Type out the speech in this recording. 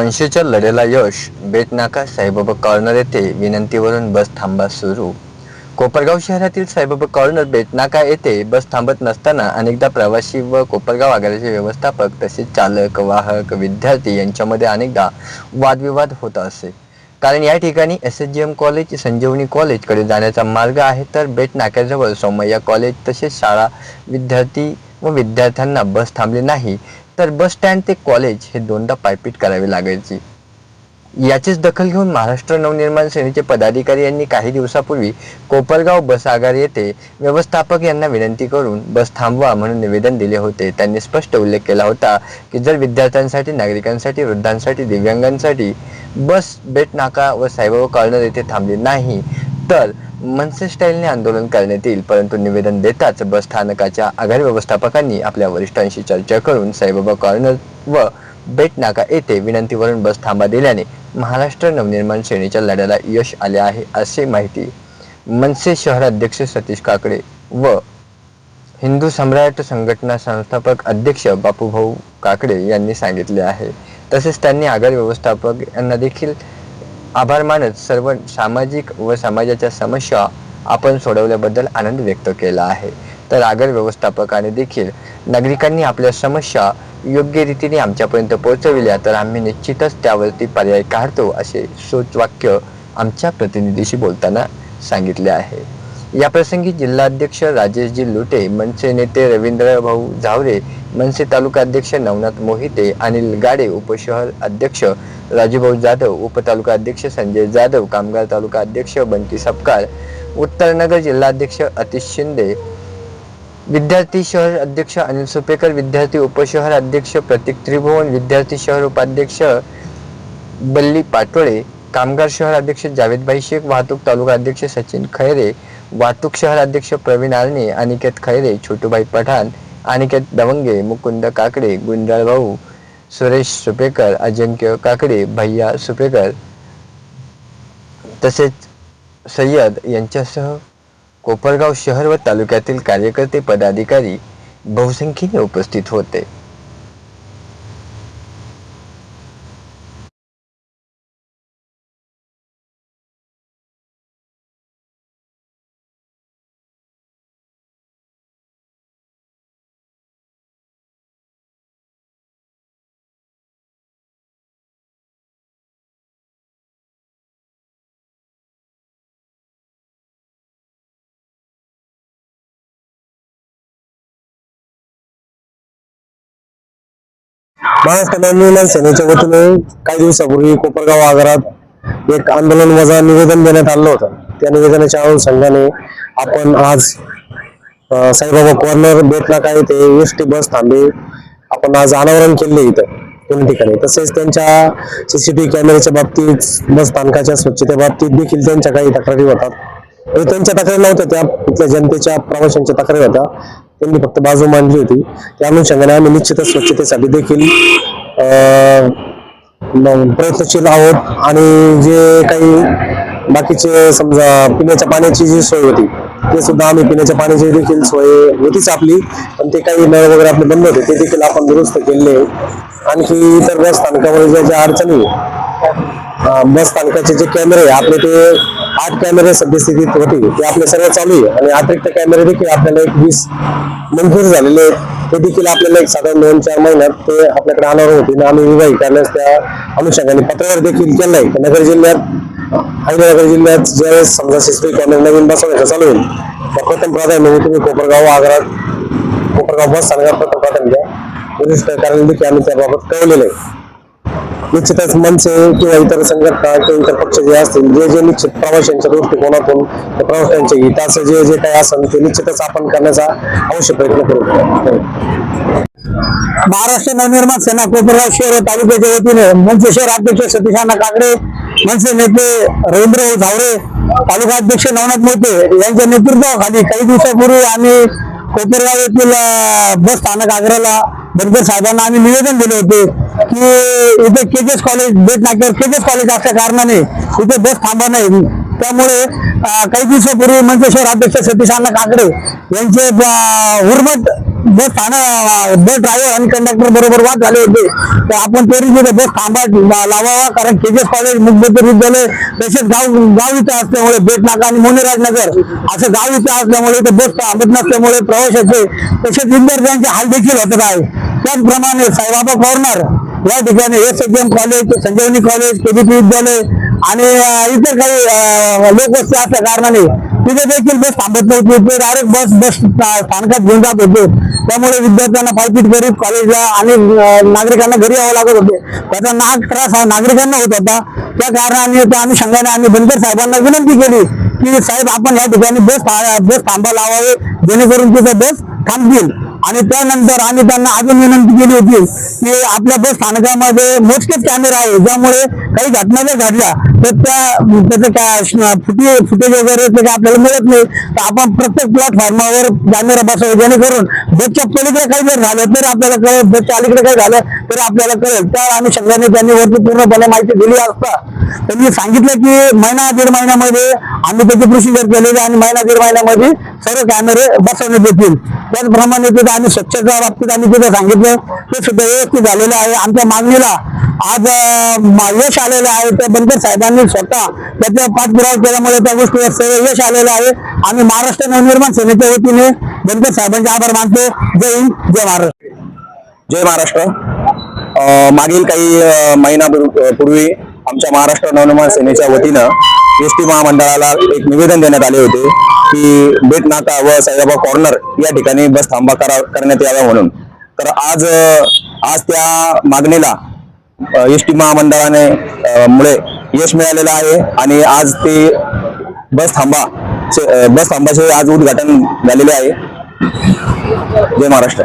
मनसेच्या लढ्याला यश बेटनाका साईबाबा कॉर्नर येथे विनंतीवरून बस थांबा सुरू. कोपरगाव शहरातील साईबाबा कॉर्नर बेटनाका येथे बस थांबत नसताना अनेकदा प्रवासी व कोपरगाव आगाराचे व्यवस्थापक तसेच चालक वाहक विद्यार्थी यांच्यामध्ये अनेकदा वादविवाद होत असे. कारण या ठिकाणी S H G M college Sanjivani कॉलेजकडे जाण्याचा मार्ग आहे तर बेट नाक्याजवळ सोमय्या कॉलेज तसेच शाळा विद्यार्थी व विद्यार्थ्यांना बस थांबली नाही. तर बस स्टँड ते कॉलेज हे दोनदा पायपीट करावी लागायची. याचीच दखल घेऊन महाराष्ट्र नवनिर्माण सेनेचे पदाधिकारी यांनी काही दिवसापूर्वी कोपरगाव बस आगार येथे व्यवस्थापक यांना विनंती करून बस थांबवा म्हणून निवेदन दिले होते. त्यांनी स्पष्ट उल्लेख केला होता की जर विद्यार्थ्यांसाठी नागरिकांसाठी वृद्धांसाठी दिव्यांगांसाठी बस बेट नाका व साईबाबा कॉर्नर येथे थांबली नाही तर मनसे स्टाईलने आंदोलन करण्यात येईल परंतु निवेदन देताच बस स्थानकाच्या आघाडी व्यवस्थापकांनी आपल्या वरिष्ठांशी चर्चा करून साईबाबा कॉर्नर व बेटनाका येथे विनंतीवरून बस थांबा दिल्याने महाराष्ट्र नवनिर्माण सेनेच्या लढ्याला यश आले आहे अशी माहिती मनसे शहर अध्यक्ष सतीश काकडे व हिंदू सम्राट संघटना संस्थापक अध्यक्ष बापूभाऊ काकडे यांनी सांगितले आहे. तसेच त्यांनी आघाडी व्यवस्थापक यांना देखील आभार मानत सर्व सामाजिक व समाजाच्या समस्या आपण सोडवल्याबद्दल आनंद व्यक्त केला आहे. तर आगर व्यवस्थापकाने देखील नागरिकांनी आपल्या समस्या योग्य रीतीने आमच्यापर्यंत पोहोचविल्या तर आम्ही निश्चितच त्यावरती पर्याय काढतो असे सोचवाक्य आमच्या प्रतिनिधीशी बोलताना सांगितले आहे. या प्रसंगी जिल्हाध्यक्ष राजेशजी लुटे मनसे नेते रवींद्र भाऊ झावरे मनसे तालुका अध्यक्ष नवनाथ मोहिते अनिल गाडे उपशहर अध्यक्ष राजूभाऊ जाधव उपतालुका अध्यक्ष संजय जाधव कामगार तालुका अध्यक्ष बंटी सपकाळ उत्तरनगर जिल्हाध्यक्ष अतिश शिंदे विद्यार्थी शहर अध्यक्ष अनिल सुपेकर विद्यार्थी उपशहर अध्यक्ष प्रतीक त्रिभुवन विद्यार्थी शहर उपाध्यक्ष बल्ली पाटोळे कामगार शहर अध्यक्ष जावेदभाई शेख वाहतूक तालुका अध्यक्ष सचिन खैरे वाहतूक शहर अध्यक्ष प्रवीण आर्णे अनिकेत खैरे छोटूभाई पठाण अनिकेत दवंगे मुकुंद काकडे गुंडाळ भाऊ सुरेश सुपेकर अजिंक्य काकडे भैया सुपेकर तसेच सय्यद यांच्यासह कोपरगाव शहर व तालुक्यातील कार्यकर्ते पदाधिकारी बहुसंख्येने उपस्थित होते. महाराष्ट्र नवनिर्माण सेनेच्या वतीने काही दिवसापूर्वी कोपरगाव आगारात एक आंदोलन वजा निवेदन देण्यात आलं होतं. त्या निवेदनाच्या अनुषंगाने आपण आज साईबाबा कॉर्नर बेटला काय ते एस टी बस थांबे आपण आज अनावरण केले इथं दोन ठिकाणी. तसेच त्यांच्या सीसीटीव्ही कॅमेऱ्याच्या बाबतीत बस स्थानकाच्या स्वच्छते बाबतीत देखील त्यांच्या काही तक्रारी होतात. त्यांच्या तक्रारी नव्हत्या त्या जनतेच्या प्रवाशांच्या तक्रारी होत्या. त्यांनी फक्त बाजू मांडली होती. त्या अनुषंगाने आम्ही निश्चितच स्वच्छतेसाठी देखील अं, प्रयत्नशील आहोत. आणि जे काही बाकीचे समजा पिण्याच्या पाण्याची जी सोय होती ते सुद्धा आम्ही पिण्याच्या पाण्याची देखील सोय होतीच आपली. पण ते काही नळ वगैरे आपले बंद होते ते देखील आपण दुरुस्त केले. आणखी इतर स्थानकामध्ये ज्या ज्या अडचणी बस स्थानकाचे जे कॅमेरे आहे, आपले ते आठ कॅमेरे सद्यस्थितीत होते. ते आपले सर्व चालू आहे. आणि अतिरिक्त कॅमेरे देखील आपल्याला एक वीस मंजूर झालेले ते देखील आपल्याला एक साधारण दोन चार महिन्यात ते आपल्याकडे आणावर होते. आणि आम्ही विवाही करण्यास त्या अनुषंगाने पत्रावर देखील केलं आहे. नगर जिल्ह्यात अहिल्यानगर जिल्ह्यात ज्यावेळेस समजा सिस्टम कॅमेरे नवीन बसवण्याचं चालू होईल त्या प्रथम प्राधान्य म्हणजे तुम्ही कोपरगाव आग्रा कोपरगाव बस स्थानकात प्रथम प्राधान्य द्या वरिष्ठ कार्यालय देखील आम्ही त्याबाबत कळवलेलं आहे. निश्चितच मनसे किंवा इतर संघटना किंवा इतर पक्ष जे असतील जे जे निश्चित प्रवाशांच्या दृष्टिकोनातून प्रवाशांचे प्रवाशांच्या हिताचं जे जे काही असेल ते निश्चितच आपण करण्याचा अवश्य प्रयत्न करू. महाराष्ट्र नवनिर्माण सेना कोपरगाव शहर तालुक्याच्या वतीने मनसे शहर अध्यक्ष सतीशाना काकडे मनसे नेते रवींद्र झावरे तालुका अध्यक्ष नवनाथ मोते यांच्या नेतृत्वाखाली काही दिवसापूर्वी आम्ही कोपरगाव येथील बस स्थानक आग्र्याला बनकर साहेबांना आम्ही निवेदन दिले होते की इथे केजेस कॉलेज बेट नाक्यावर केजेस कॉलेज असल्या कारणाने इथे बस थांबा नाही. त्यामुळे काही दिवसापूर्वी मनसे अध्यक्ष सतीश अण्णा काकडे यांचे अं, हुरमट बस स्थानक बस ड्रायव्हर आणि कंडक्टर बरोबर वाद झाले होते. तर आपण तरी तिथे बस थांबा लावावा कारण के जे कॉलेज मुख्यमंत्री विद्यालय तसेच गाव गाव इथं असल्यामुळे बेटनाका आणि मोनीराजनगर असं गाव इथं असल्यामुळे ते बस थांबत नसल्यामुळे प्रवाशाचे तसेच विद्यार्थ्यांचे हाल देखील होत आहे त्याचप्रमाणे साईबाबा कॉर्नर या ठिकाणी S H M college Sanjivani college KBP विद्यालय आणि इतर काही लोकवस्ती असल्या कारणाने तिथे देखील बस थांबत नव्हती ते डायरेक्ट बस बस स्थानकात घेऊन जात होते. त्यामुळे विद्यार्थ्यांना पायपीट करीत कॉलेजला आणि नागरिकांना घरी यावं लागत होते. त्याचा नाग त्रास हा नागरिकांना होत होता. त्या कारणाने त्या अनुषंगाने आम्ही बनकर साहेबांना विनंती केली की साहेब आपण या ठिकाणी बस बस थांबा लावावे. जेणेकरून तिथे बस थांबतील. आणि त्यानंतर आम्ही त्यांना अजून विनंती केली होती की आपल्या बस स्थानकामध्ये मोजकेच कॅमेरा आहे. ज्यामुळे काही घटना जर घडल्या तर त्या त्याचं काय फुटे फुटेज वगैरे ते काय आपल्याला मिळत नाही. तर आपण प्रत्येक प्लॅटफॉर्मावर कॅमेरा बसवावे जेणेकरून बसच्या पलीकडे काही जर झालं तर आपल्याला कळेल. बसच्या अलीकडे काही झालं तर आपल्याला कळेल. त्या अनुषंगाने त्यांनी वरती पूर्णपणे माहिती दिली असता. त्यांनी सांगितलं की महिना दीड महिन्यामध्ये आम्ही त्याची प्रोसिजर केलेली आणि महिना दीड महिन्यामध्ये सर्व कॅमेरे बसवण्यात येतील. त्याचप्रमाणे तिथं आम्ही स्वच्छता बाबतीत आम्ही तिथं सांगितलं. ते सुद्धा व्यवस्थित झालेलं आहे. आमच्या मागणीला आज यश आलेलं आहे. त्या बनकर साहेबांनी स्वतः त्याचा पाठपुरावा केल्यामुळे त्या गोष्टीवर सर्व यश आलेलं आहे. आम्ही महाराष्ट्र नवनिर्माण सेनेच्या वतीने बनकर साहेबांचे आभार मानतो. जय हिंद जय महाराष्ट्र. जय महाराष्ट्र. मागील काही महिना पूर्वी आमच्या महाराष्ट्र नवनिर्माण सेनेच्या वतीनं एस टी महामंडळाला एक निवेदन देण्यात आले होते की बेट नाका व साईबाबा कॉर्नर या ठिकाणी बस थांबा करा करण्यात यावा म्हणून. तर आज आज त्या मागणीला एस टी महामंडळाने मुळे यश मिळालेलं आहे. आणि आज ते बस थांबा बस थांबाचे आज उद्घाटन झालेले आहे. जय महाराष्ट्र.